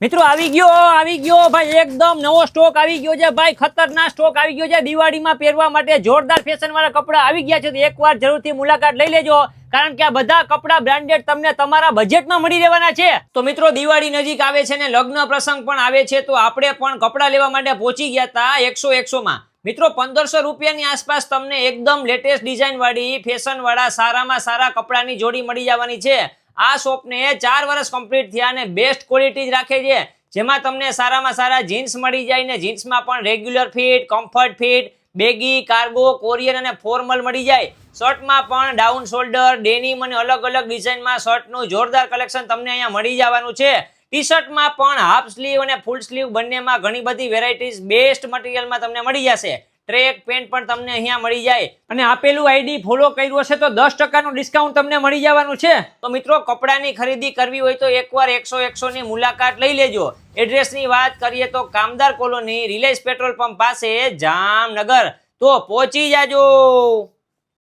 મિત્રો, આવી ગયો આવી ગયો ભાઈ, એકદમ નવો સ્ટોક આવી ગયો છે. ભાઈ, ખતરનાક સ્ટોક આવી ગયો છે. દિવાળીમાં પહેરવા માટે જોરદાર ફેશન વાળા કપડા આવી ગયા છે. તો એકવાર જરૂરથી મુલાકાત લઈ લેજો. કારણ કે આ બધા કપડા બ્રાન્ડેડ તમને તમારા બજેટમાં મળી રહેવાના છે. તો મિત્રો, દિવાળી નજીક આવે છે ને લગ્ન પ્રસંગ પણ આવે છે, તો આપણે પણ કપડા લેવા માટે પહોંચી ગયા હતા એકસો એકસો માં મિત્રો, પંદરસો રૂપિયાની આસપાસ તમને એકદમ લેટેસ્ટ ડિઝાઇન વાળી ફેશન વાળા સારામાં સારા કપડાની જોડી મળી જવાની છે. આ શોપને ચાર વર્ષ કમ્પ્લીટ થયા અને બેસ્ટ ક્વોલિટી જ રાખે છે. જેમાં તમને સારામાં સારા જીન્સ મળી જાય ને જીન્સમાં પણ regular fit comfort fit baggy cargo courier અને ફોર્મલ મળી જાય. શર્ટમાં પણ ડાઉન શોલ્ડર ડેનિમ અને અલગ અલગ ડિઝાઇનમાં શર્ટનું જોરદાર કલેક્શન તમને અહીંયા મળી જવાનું છે. ટી શર્ટમાં પણ હાફ સ્લીવ અને ફૂલ સ્લીવ બંનેમાં ઘણી બધી વેરાયટીઝ બેસ્ટ મટીરિયલમાં તમને મળી જશે. ટ્રેક પેન્ટ પણ તમને અહીંયા મળી જાય. અને આપેલું આઈડી ફોલો કર્યું હશે તો દસ ટકાનું ડિસ્કાઉન્ટ તમને મળી જવાનું છે. તો મિત્રો, કપડાની ખરીદી કરવી હોય તો એકવાર એકસો એકસો ની મુલાકાત લઈ લેજો. એડ્રેસની વાત કરીએ તો કામદાર કોલોની રિલાયન્સ પેટ્રોલ પંપ પાસે, જામનગર. તો પહોંચી જાજો.